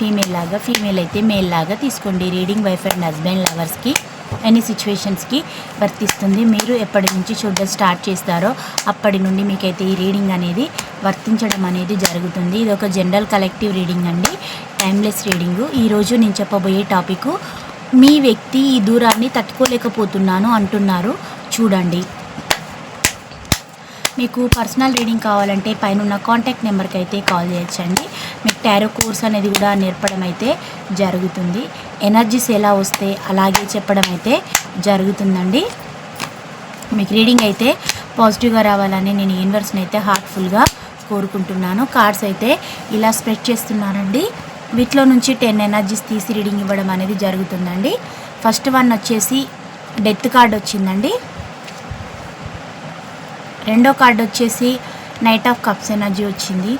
Female లాగా female అయితే male లాగా తీసుకోండి. రీడింగ్ వైఫ్ అండ్ హస్బెండ్ లవర్స్కి ఎనీ సిచ్యువేషన్స్కి వర్తిస్తుంది. మీరు ఎప్పటి నుంచి చూడడం స్టార్ట్ చేస్తారో అప్పటి నుండి మీకైతే ఈ రీడింగ్ అనేది వర్తించడం అనేది జరుగుతుంది. ఇది ఒక జనరల్ కలెక్టివ్ రీడింగ్ అండి. టైమ్లెస్ రీడింగు ఈరోజు నేను చెప్పబోయే టాపిక్ మీ వ్యక్తి ఈ దూరాన్ని తట్టుకోలేకపోతున్నాను అంటున్నారు. చూడండి. మీకు పర్సనల్ రీడింగ్ కావాలంటే పైన ఉన్న కాంటాక్ట్ నెంబర్కి అయితే కాల్ చేయొచ్చండి. మీకు టారో కోర్స్ అనేది కూడా నేర్పడం అయితే జరుగుతుంది. ఎనర్జీస్ ఎలా వస్తే అలాగే చెప్పడం అయితే జరుగుతుందండి. మీకు రీడింగ్ అయితే పాజిటివ్గా రావాలని నేను యూనివర్స్ని అయితే హార్ట్ఫుల్గా కోరుకుంటున్నాను. కార్డ్స్ అయితే ఇలా స్ప్రెడ్ చేస్తున్నానండి. వీటిలో నుంచి టెన్ ఎనర్జీస్ తీసి రీడింగ్ ఇవ్వడం అనేది జరుగుతుందండి. ఫస్ట్ వన్ వచ్చేసి డెత్ కార్డ్ వచ్చిందండి. రెండో కార్డ్ వచ్చేసి నైట్ ఆఫ్ కప్స్ ఎనర్జీ వచ్చింది.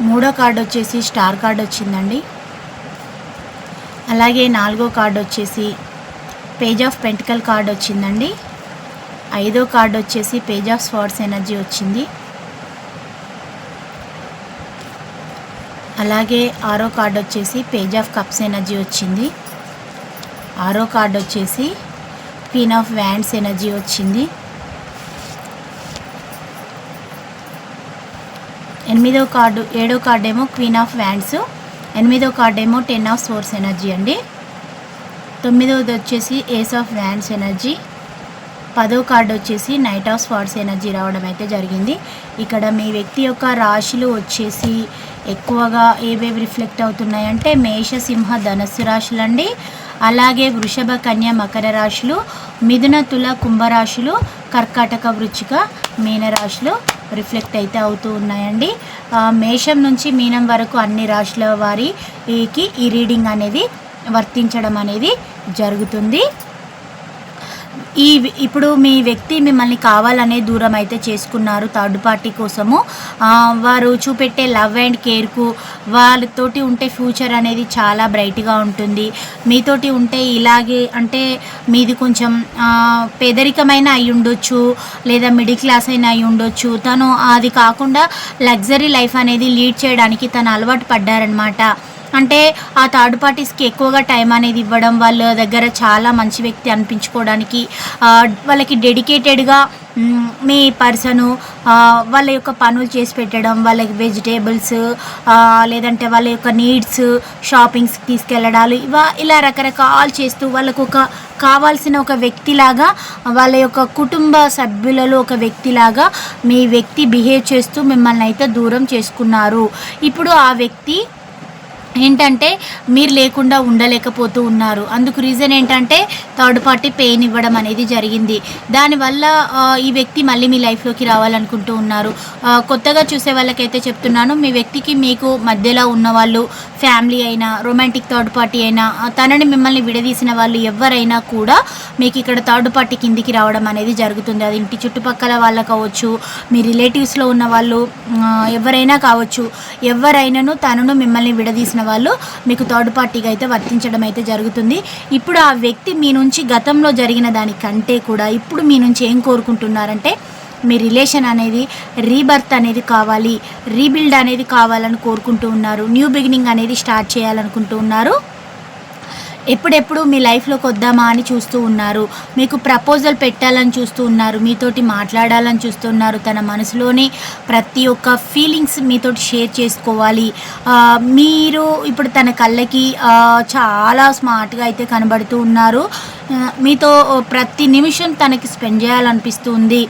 మూడో కార్డు వచ్చేసి స్టార్ కార్డ్ వచ్చిందండి. అలాగే నాలుగో కార్డ్ వచ్చేసి పేజ్ ఆఫ్ పెంటికల్ కార్డ్ వచ్చిందండి. ఐదో కార్డ్ వచ్చేసి పేజ్ ఆఫ్ స్వార్డ్స్ ఎనర్జీ వచ్చింది. అలాగే ఆరో కార్డ్ వచ్చేసి పేజ్ ఆఫ్ కప్స్ ఎనర్జీ వచ్చింది. ఆరో కార్డ్ వచ్చేసి క్వీన్ ఆఫ్ వ్యాండ్స్ ఎనర్జీ వచ్చింది. ఎనిమిదో కార్డు ఏడో కార్డు ఏమో క్వీన్ ఆఫ్ వ్యాండ్స్ ఎనిమిదో కార్డు ఏమో టెన్ ఆఫ్ సోర్స్ ఎనర్జీ అండి. తొమ్మిదవది వచ్చేసి ఏస్ ఆఫ్ వ్యాండ్స్ ఎనర్జీ పదో కార్డు వచ్చేసి నైట్ ఆఫ్ స్పాట్స్ ఎనర్జీ రావడం అయితే జరిగింది. ఇక్కడ మీ వ్యక్తి యొక్క రాశులు వచ్చేసి ఎక్కువగా ఏవేవి రిఫ్లెక్ట్ అవుతున్నాయంటే మేష సింహ ధనస్సు రాశులు అండి అలాగే వృషభ కన్య మకర రాశులు మిథున తుల కుంభరాశులు కర్కాటక వృచ్చిక మీనరాశులు రిఫ్లెక్ట్ అయితే అవుతూ ఉన్నాయండి. మేషం నుంచి మీనం వరకు అన్ని రాశుల వారికి ఈ రీడింగ్ అనేది వర్తించడం అనేది జరుగుతుంది. ఈ ఇప్పుడు మీ వ్యక్తి మిమ్మల్ని కావాలనే దూరం అయితే చేసుకున్నారు థర్డ్ పార్టీ కోసము. వారు చూపెట్టే లవ్ అండ్ కేర్కు వాళ్ళతోటి ఉంటే ఫ్యూచర్ అనేది చాలా బ్రైట్గా ఉంటుంది. మీతోటి ఉంటే ఇలాగే అంటే మీది కొంచెం పేదరికమైన అయి ఉండొచ్చు లేదా మిడిల్ క్లాస్ అయినా అయి ఉండొచ్చు. తను అది కాకుండా లగ్జరీ లైఫ్ అనేది లీడ్ చేయడానికి తను అలవాటు పడ్డారనమాట అంటే ఆ థర్డ్ పార్టీస్కి ఎక్కువగా టైం అనేది ఇవ్వడం వాళ్ళ దగ్గర చాలా మంచి వ్యక్తి అనిపించుకోవడానికి వాళ్ళకి డెడికేటెడ్గా మీ పర్సను వాళ్ళ యొక్క పనులు చేసి పెట్టడం వాళ్ళకి వెజిటేబుల్స్ లేదంటే వాళ్ళ యొక్క నీడ్స్ షాపింగ్స్కి తీసుకెళ్ళడాలు ఇవా ఇలా రకరకాలు చేస్తూ వాళ్ళకు ఒక కావాల్సిన ఒక వ్యక్తిలాగా వాళ్ళ యొక్క కుటుంబ సభ్యులలో ఒక వ్యక్తిలాగా మీ వ్యక్తి బిహేవ్ చేస్తూ మిమ్మల్ని అయితే దూరం చేసుకున్నారు. ఇప్పుడు ఆ వ్యక్తి ఏంటంటే మీరు లేకుండా ఉండలేకపోతూ ఉన్నారు. అందుకు రీజన్ ఏంటంటే థర్డ్ పార్టీ పెయిన్ ఇవ్వడం అనేది జరిగింది. దానివల్ల ఈ వ్యక్తి మళ్ళీ మీ లైఫ్లోకి రావాలనుకుంటూ ఉన్నారు. కొత్తగా చూసే వాళ్ళకైతే చెప్తున్నాను మీ వ్యక్తికి మీకు మధ్యలో ఉన్న వాళ్ళు ఫ్యామిలీ అయినా రొమాంటిక్ థర్డ్ పార్టీ అయినా తనని మిమ్మల్ని విడదీసిన వాళ్ళు ఎవరైనా కూడా మీకు ఇక్కడ థర్డ్ పార్టీ కిందికి రావడం అనేది జరుగుతుంది. అది ఇంటి చుట్టుపక్కల వాళ్ళ కావచ్చు మీ రిలేటివ్స్లో ఉన్న వాళ్ళు ఎవరైనా కావచ్చు ఎవరైనాను తనను మిమ్మల్ని విడదీసిన వాళ్ళు మీకు థర్డ్ పార్టీగా అయితే వర్తించడం అయితే జరుగుతుంది. ఇప్పుడు ఆ వ్యక్తి మీ నుంచి గతంలో జరిగిన దానికంటే కూడా ఇప్పుడు మీ నుంచి ఏం కోరుకుంటున్నారంటే మీ రిలేషన్ అనేది రీబర్త్ అనేది కావాలి రీబిల్డ్ అనేది కావాలని కోరుకుంటూ ఉన్నారు న్యూ బిగినింగ్ అనేది స్టార్ట్ చేయాలనుకుంటూ ఉన్నారు. ఎప్పుడెప్పుడు మీ లైఫ్లోకి వద్దామా అని చూస్తూ ఉన్నారు. మీకు ప్రపోజల్ పెట్టాలని చూస్తూ ఉన్నారు. మీతోటి మాట్లాడాలని చూస్తున్నారు తన మనసులోనే ప్రతి ఒక్క ఫీలింగ్స్ మీతోటి షేర్ చేసుకోవాలి. మీరు ఇప్పుడు తన కళ్ళకి చాలా స్మార్ట్గా అయితే కనబడుతూ ఉన్నారు. మీతో ప్రతి నిమిషం తనకి స్పెండ్ చేయాలనిపిస్తుంది.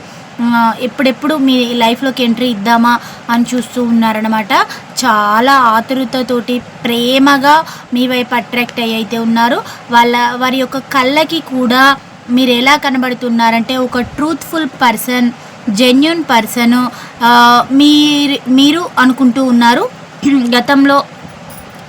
ఎప్పుడెప్పుడు మీ లైఫ్లోకి ఎంట్రీ ఇద్దామా అని చూస్తూ ఉన్నారనమాట చాలా ఆతురుతతోటి ప్రేమగా మీ వైపు అట్రాక్ట్ అయ్యి అయితే ఉన్నారు. వాళ్ళ వారి యొక్క కళ్ళకి కూడా మీరు ఎలా కనబడుతున్నారంటే ఒక ట్రూత్ఫుల్ పర్సన్ జెన్యున్ పర్సన్ మీరు మీరు అనుకుంటూ ఉన్నారు. గతంలో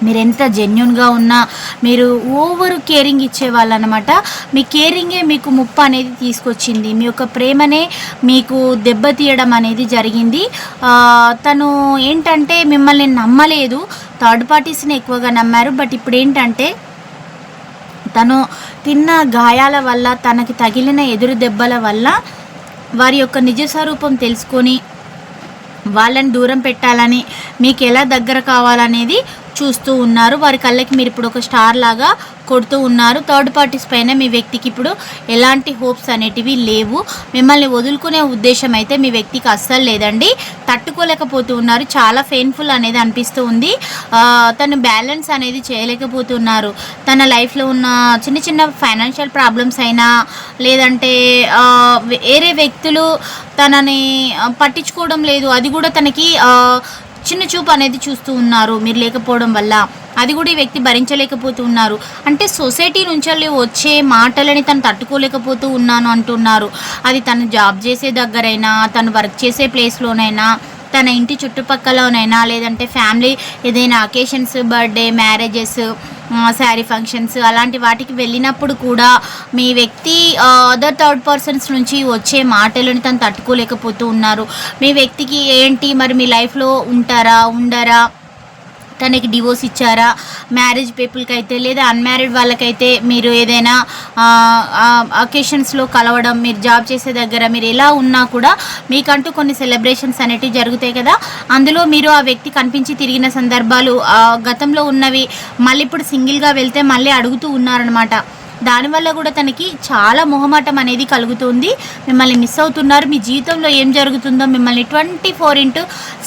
మీరు ఎంత జెన్యున్గా ఉన్నా మీరు ఓవర్ కేరింగ్ ఇచ్చేవాళ్ళనమాట మీ కేరింగే మీకు ముప్పు అనేది తీసుకొచ్చింది. మీ యొక్క ప్రేమనే మీకు దెబ్బతీయడం అనేది జరిగింది. తను ఏంటంటే మిమ్మల్ని నమ్మలేదు. థర్డ్ పార్టీస్ని ఎక్కువగా నమ్మారు. బట్ ఇప్పుడు ఏంటంటే తను తిన్న గాయాల వల్ల తనకి తగిలిన ఎదురు దెబ్బల వల్ల వారి యొక్క నిజ స్వరూపం తెలుసుకొని వాళ్ళని దూరం పెట్టాలని మీకు ఎలా దగ్గర కావాలనేది చూస్తూ ఉన్నారు. వారి కళ్ళకి మీరు ఇప్పుడు ఒక స్టార్ లాగా కొడుతూ ఉన్నారు. థర్డ్ పార్టీస్ పైన మీ వ్యక్తికి ఇప్పుడు ఎలాంటి హోప్స్ అనేటివి లేవు. మిమ్మల్ని వదులుకునే ఉద్దేశం అయితే మీ వ్యక్తికి అస్సలు లేదండి. తట్టుకోలేకపోతూ ఉన్నారు. చాలా పెయిన్ఫుల్ అనేది అనిపిస్తూ ఉంది. తను బ్యాలెన్స్ అనేది చేయలేకపోతున్నారు. తన లైఫ్లో ఉన్న చిన్న చిన్న ఫైనాన్షియల్ ప్రాబ్లమ్స్ అయినా లేదంటే వేరే వ్యక్తులు తనని పట్టించుకోవడం లేదు. అది కూడా తనకి చిన్న చూపు అనేది చూస్తూ ఉన్నారు. మీరు లేకపోవడం వల్ల. అది కూడా ఈ వ్యక్తి భరించలేకపోతూ ఉన్నారు అంటే సొసైటీ నుంచి వచ్చే మాటలని తను తట్టుకోలేకపోతూ ఉన్నాను అంటున్నారు. అది తను జాబ్ చేసే దగ్గరైనా తను వర్క్ చేసే ప్లేస్లోనైనా తన ఇంటి చుట్టుపక్కలనైనా లేదంటే ఫ్యామిలీ ఏదైనా occasions birthday marriages sari functions అలాంటి వాటికి వెళ్ళినప్పుడు కూడా మీ వ్యక్తి అదర్ థర్డ్ పర్సన్స్ నుంచి వచ్చే మాటలను తను తట్టుకోలేకపోతూ ఉన్నారు. మీ వ్యక్తికి ఏంటి? మరి మీ లైఫ్లో ఉంటారా? ఉండరా? తనకి డివోర్స్ ఇచ్చారా? మ్యారేజ్ పీపుల్కి అయితే లేదా అన్మ్యారీడ్ వాళ్ళకైతే మీరు ఏదైనా అకేషన్స్లో కలవడం మీరు జాబ్ చేసే దగ్గర మీరు ఎలా ఉన్నా కూడా మీకంటూ కొన్ని సెలబ్రేషన్స్ అనేటివి జరుగుతాయి కదా. అందులో మీరు ఆ వ్యక్తి కనిపించి తిరిగిన సందర్భాలు గతంలో ఉన్నవి మళ్ళీ ఇప్పుడు సింగిల్గా వెళ్తే మళ్ళీ అడుగుతూ ఉన్నారనమాట దానివల్ల కూడా తనకి చాలా మొహమాటం అనేది కలుగుతుంది. మిమ్మల్ని మిస్ అవుతున్నారు. మీ జీవితంలో ఏం జరుగుతుందో మిమ్మల్ని twenty four into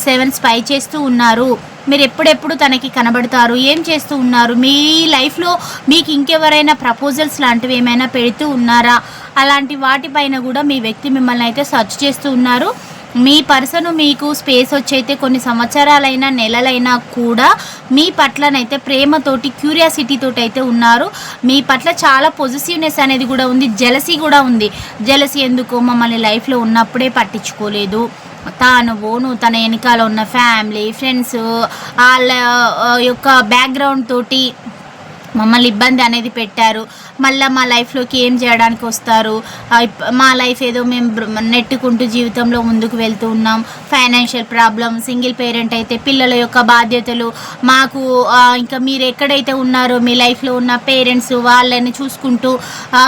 seven spy చేస్తూ ఉన్నారు. మీరు ఎప్పుడెప్పుడు తనకి కనబడతారు? ఏం చేస్తూ ఉన్నారు? మీ లైఫ్లో మీకు ఇంకెవరైనా ప్రపోజల్స్ లాంటివి ఏమైనా పెడుతూ ఉన్నారా? అలాంటి వాటిపైన కూడా మీ వ్యక్తి మిమ్మల్ని అయితే సెర్చ్ చేస్తూ ఉన్నారు. మీ పర్సన్ మీకు స్పేస్ వచ్చైతే కొన్ని సంవత్సరాలైనా నెలలైనా కూడా మీ పట్లనైతే ప్రేమతోటి క్యూరియాసిటీతోటి అయితే ఉన్నారు. మీ పట్ల చాలా పొజిటివ్నెస్ అనేది కూడా ఉంది. జెలసీ కూడా ఉంది. జెలసీ ఎందుకో మమ్మల్ని లైఫ్లో ఉన్నప్పుడే పట్టించుకోలేదు. తాను పోను తన వెనకాల ఉన్న ఫ్యామిలీ ఫ్రెండ్స్ వాళ్ళ యొక్క బ్యాక్గ్రౌండ్ తోటి మమ్మల్ని ఇబ్బంది అనేది పెట్టారు. మళ్ళీ మా లైఫ్లోకి ఏం చేయడానికి వస్తారు? మా లైఫ్ ఏదో మేము నెట్టుకుంటూ జీవితంలో ముందుకు వెళ్తూ ఉన్నాం. ఫైనాన్షియల్ ప్రాబ్లమ్ సింగిల్ పేరెంట్ అయితే పిల్లల యొక్క బాధ్యతలు మాకు ఇంకా మీరు ఎక్కడైతే ఉన్నారో మీ లైఫ్లో ఉన్న పేరెంట్స్ వాళ్ళని చూసుకుంటూ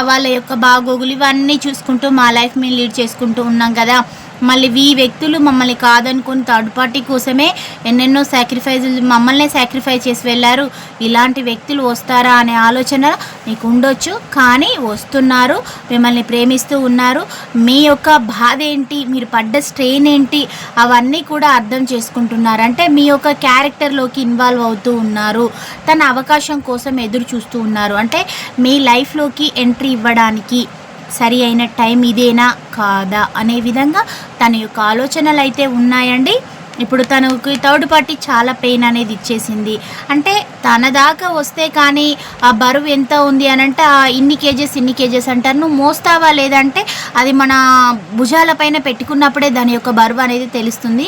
వాళ్ళ యొక్క బాగోగులు ఇవన్నీ చూసుకుంటూ మా లైఫ్ మేము లీడ్ చేసుకుంటూ ఉన్నాం కదా. మళ్ళీ ఈ వ్యక్తులు మమ్మల్ని కాదనుకుని థర్డ్ పార్టీ కోసమే ఎన్నెన్నో సాక్రిఫైజులు మమ్మల్ని సాక్రిఫైస్ చేసి వెళ్ళారు. ఇలాంటి వ్యక్తులు వస్తారా అనే ఆలోచన మీకు ఉండొచ్చు కానీ వస్తున్నారు. మిమ్మల్ని ప్రేమిస్తూ ఉన్నారు. మీ యొక్క బాధ ఏంటి? మీరు పడ్డ స్ట్రెయిన్ ఏంటి? అవన్నీ కూడా అర్థం చేసుకుంటున్నారు. అంటే మీ యొక్క క్యారెక్టర్లోకి ఇన్వాల్వ్ అవుతూ ఉన్నారు. తన అవకాశం కోసం ఎదురు చూస్తూ ఉన్నారు. అంటే మీ లైఫ్లోకి ఎంట్రీ ఇవ్వడానికి. సరి అయిన టైం ఇదేనా? కాదా? అనే విధంగా తన యొక్క ఆలోచనలు అయితే ఉన్నాయండి. ఇప్పుడు తనకి థర్డ్ పార్టీ చాలా పెయిన్ అనేది ఇచ్చేసింది. అంటే తన దాకా వస్తే కానీ ఆ బరువు ఎంత ఉంది అని అంటే ఆ ఇన్ని కేజెస్ ఇన్ని కేజెస్ అంటారు. నువ్వు మోస్తావా లేదంటే అది మన భుజాలపైన పెట్టుకున్నప్పుడే దాని యొక్క బరువు అనేది తెలుస్తుంది.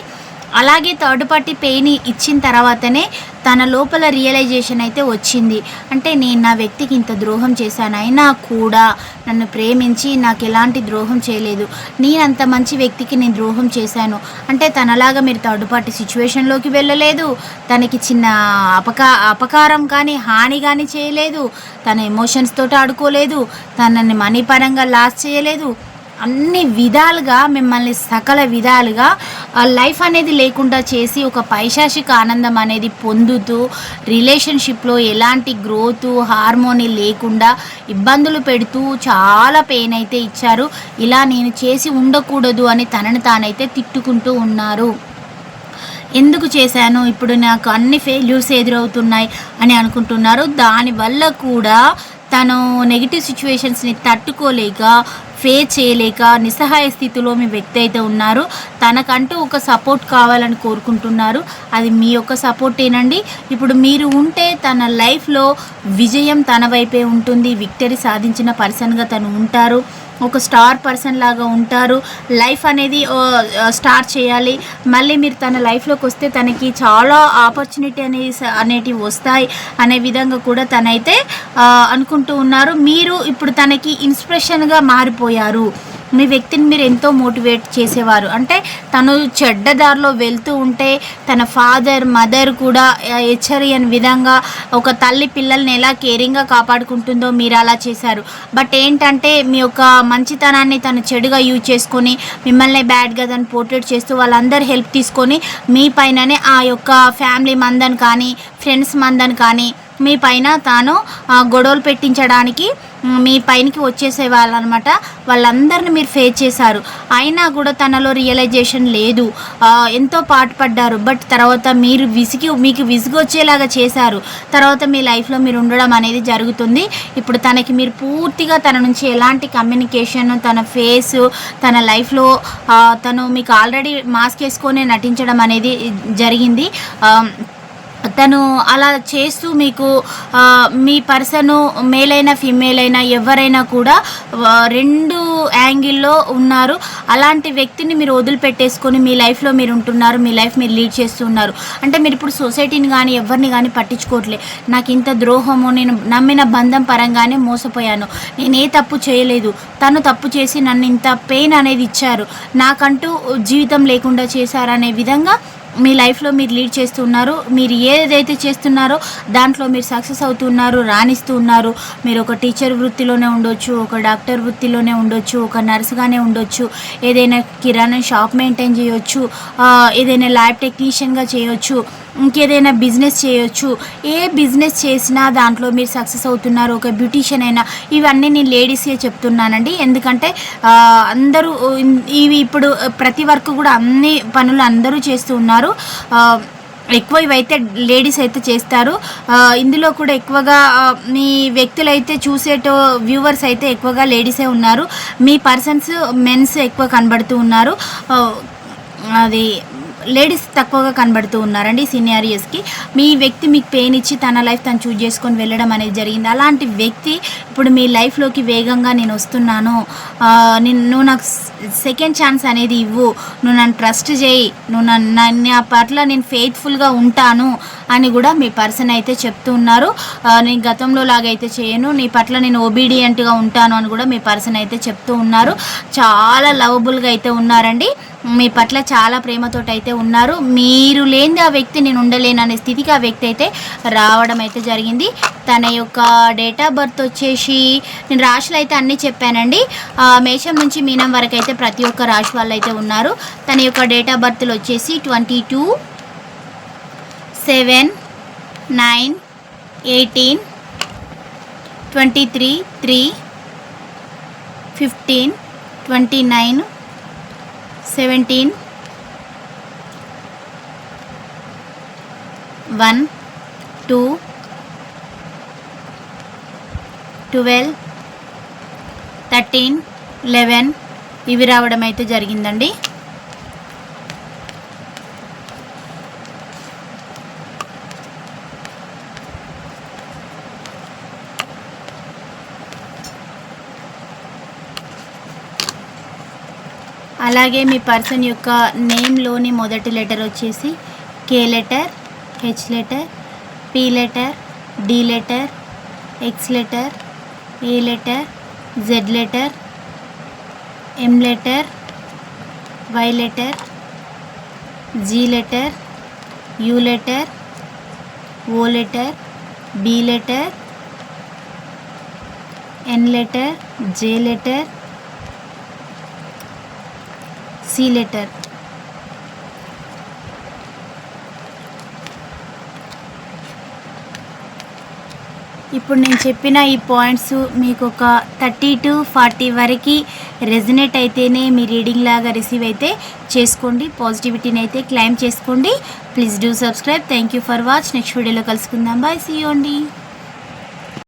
అలాగే థర్డ్ పార్టీ పెయిన్ ఇచ్చిన తర్వాతనే తన లోపల రియలైజేషన్ అయితే వచ్చింది. అంటే నేను నా వ్యక్తికి ఇంత ద్రోహం చేశాను అయినా కూడా నన్ను ప్రేమించి నాకు ఎలాంటి ద్రోహం చేయలేదు. నేను అంత మంచి వ్యక్తికి నేను ద్రోహం చేశాను. అంటే తనలాగా మీరు థర్డ్ పార్టీ సిచ్యువేషన్లోకి వెళ్ళలేదు. తనకి చిన్న అపకా అపకారం కానీ హాని కానీ చేయలేదు. తన ఎమోషన్స్ తోటి ఆడుకోలేదు. తనని మనీ పరంగా లాస్ చేయలేదు. అన్ని విధాలుగా మిమ్మల్ని సకల విధాలుగా ఆ లైఫ్ అనేది లేకుండా చేసి ఒక పైశాచిక ఆనందం అనేది పొందుతూ రిలేషన్షిప్లో ఎలాంటి గ్రోత్ హార్మోని లేకుండా ఇబ్బందులు పెడుతూ చాలా పెయిన్ అయితే ఇచ్చారు. ఇలా నేను చేసి ఉండకూడదు అని తనని తానైతే తిట్టుకుంటూ ఉన్నారు. ఎందుకు చేశాను? ఇప్పుడు నాకు అన్ని ఫెయిల్యూర్స్ ఎదురవుతున్నాయి అని అనుకుంటున్నారు. దానివల్ల కూడా తను నెగిటివ్ సిచ్యువేషన్స్ని తట్టుకోలేక ఫేస్ చేయలేక నిస్సహాయ స్థితిలో మీ వ్యక్తి అయితే ఉన్నారు. తనకంటూ ఒక సపోర్ట్ కావాలని కోరుకుంటున్నారు. అది మీ యొక్క సపోర్టేనండి. ఇప్పుడు మీరు ఉంటే తన లైఫ్లో విజయం తన వైపే ఉంటుంది. విక్టరీ సాధించిన పర్సన్గా తను ఉంటారు. ఒక స్టార్ పర్సన్ లాగా ఉంటారు. లైఫ్ అనేది స్టార్ట్ చేయాలి. మళ్ళీ మీరు తన లైఫ్లోకి వస్తే తనకి చాలా ఆపర్చునిటీ అనేది అనేటివి వస్తాయి అనే విధంగా కూడా తనైతే అనుకుంటూ ఉన్నారు. మీరు ఇప్పుడు తనకి ఇన్స్పిరేషన్గా మారిపోయారు. మీ వ్యక్తిని మీరు ఎంతో మోటివేట్ చేసేవారు. అంటే తను చెడ్డదారిలో వెళ్తూ ఉంటే తన ఫాదర్ మదర్ కూడా హెచ్చరియని విధంగా ఒక తల్లి పిల్లల్ని ఎలా కేరింగ్గా కాపాడుకుంటుందో మీరు అలా చేశారు. బట్ ఏంటంటే మీ యొక్క మంచితనాన్ని తను చెడుగా యూజ్ చేసుకొని మిమ్మల్ని బ్యాడ్గా తను పోర్ట్రేట్ చేస్తూ వాళ్ళందరి హెల్ప్ తీసుకొని మీ పైననే ఆ యొక్క ఫ్యామిలీ మందని కానీ ఫ్రెండ్స్ మందని కానీ మీ పైన తాను గొడవలు పెట్టించడానికి మీ పైనకి వచ్చేసే వాళ్ళనమాట. వాళ్ళందరిని మీరు ఫేస్ చేశారు. అయినా కూడా తనలో రియలైజేషన్ లేదు. ఎంతో పాటుపడ్డారు. బట్ తర్వాత మీరు విసిగి మీకు విసుగు వచ్చేలాగా చేశారు. తర్వాత మీ లైఫ్లో మీరు ఉండడం అనేది జరుగుతుంది. ఇప్పుడు తనకి మీరు పూర్తిగా తన నుంచి ఎలాంటి కమ్యూనికేషన్ తన ఫేస్ తన లైఫ్లో తను మీకు ఆల్రెడీ మాస్క్ వేసుకొని నటించడం అనేది జరిగింది. తను అలా చేస్తూ మీకు మీ పర్సను మేల్ అయినా ఫీమేల్ అయినా ఎవరైనా కూడా రెండు యాంగిల్లో ఉన్నారు. అలాంటి వ్యక్తిని మీరు వదిలిపెట్టేసుకొని మీ లైఫ్లో మీరు ఉంటున్నారు మీ లైఫ్ మీరు లీడ్ చేస్తున్నారు అంటే మీరు ఇప్పుడు సొసైటీని కానీ ఎవరిని కానీ పట్టించుకోవట్లే. నాకు ఇంత ద్రోహము నేను నమ్మిన బంధం పరంగానే మోసపోయాను. నేను ఏ తప్పు చేయలేదు. తను తప్పు చేసి నన్ను ఇంత పెయిన్ అనేది ఇచ్చారు. నాకంటూ జీవితం లేకుండా చేశారనే విధంగా మీ లైఫ్లో మీరు లీడ్ చేస్తున్నారు మీరు ఏదైతే చేస్తున్నారో దాంట్లో మీరు సక్సెస్ అవుతున్నారు రాణిస్తూ ఉన్నారు. మీరు ఒక టీచర్ వృత్తిలోనే ఉండొచ్చు ఒక డాక్టర్ వృత్తిలోనే ఉండొచ్చు ఒక నర్సుగానే ఉండొచ్చు ఏదైనా కిరాణా షాప్ మెయింటైన్ చేయొచ్చు ఏదైనా ల్యాబ్ టెక్నీషియన్గా చేయొచ్చు ఇంకేదైనా బిజినెస్ చేయొచ్చు. ఏ బిజినెస్ చేసినా దాంట్లో మీరు సక్సెస్ అవుతున్నారు. ఒక బ్యూటీషియన్ అయినా ఇవన్నీ నేను లేడీస్కే చెప్తున్నానండి. ఎందుకంటే అందరూ ఇవి ఇప్పుడు ప్రతి వర్క్ కూడా అన్ని పనులు అందరూ చేస్తూ ఉన్నారు. ఆ, ఎక్కువ ఇవైతే లేడీస్ అయితే చేస్తారు. ఆ, ఇందులో కూడా ఎక్కువగా మీ వ్యక్తులు అయితే చూసేటో వ్యూవర్స్ అయితే ఎక్కువగా లేడీసే ఉన్నారు. మీ పర్సన్స్ మెన్స్ ఎక్కువ కనబడుతూ ఉన్నారు. అది లేడీస్ తక్కువగా కనబడుతూ ఉన్నారండి సీనియర్ మీ వ్యక్తి మీకు పెయిన్ ఇచ్చి తన లైఫ్ తను చూజ్ చేసుకొని వెళ్ళడం అనేది జరిగింది. అలాంటి వ్యక్తి ఇప్పుడు మీ లైఫ్లోకి వేగంగా నేను వస్తున్నాను నువ్వు నాకు సెకండ్ ఛాన్స్ అనేది ఇవ్వు నువ్వు నన్ను ట్రస్ట్ చేయి నువ్వు నన్ను నా- నా పట్ల నేను ఫెయిత్ఫుల్గా ఉంటాను అని కూడా మీ పర్సన్ అయితే చెప్తూ ఉన్నారు. నేను గతంలో లాగైతే చేయను నీ పట్ల నేను ఒబీడియంట్గా ఉంటాను అని కూడా మీ పర్సన్ అయితే చెప్తూ ఉన్నారు. చాలా లవబుల్గా అయితే ఉన్నారండి. మీ పట్ల చాలా ప్రేమతోటి అయితే ఉన్నారు. మీరు లేని ఆ వ్యక్తి నేను ఉండలేను అనే స్థితికి ఆ వ్యక్తి అయితే రావడం అయితే జరిగింది. తన యొక్క డేట్ ఆఫ్ బర్త్ వచ్చేసి నేను రాశులు అయితే అన్నీ చెప్పానండి. మేషం నుంచి మీనం వరకు అయితే ప్రతి ఒక్క రాశి వాళ్ళు అయితే ఉన్నారు. తన యొక్క డేట్ ఆఫ్ బర్త్లు వచ్చేసి twenty two seven nine eighteen twenty three three fifteen twenty nine seventeen. One two twelve thirteen eleven ఇవి రావడం అయితే జరిగిందండి. అలాగే మీ పర్సన్ యొక్క నేమ్లోని మొదటి లెటర్ వచ్చేసి K letter H letter P letter D letter X letter A letter Z letter M letter Y letter G letter U letter O letter B letter N letter J letter C letter. ఇప్పుడు నేను చెప్పిన ఈ points మీకు ఒక thirty to forty వరకు resonate అయితేనే మీ reading లాగా రిసీవ్ అయితే చేసుకోండి. పాజిటివిటీని అయితే క్లైమ్ చేసుకోండి. Please do subscribe thank you for watch next వీడియోలో కలుసుకుందాం. బాయ్ సీ అండి.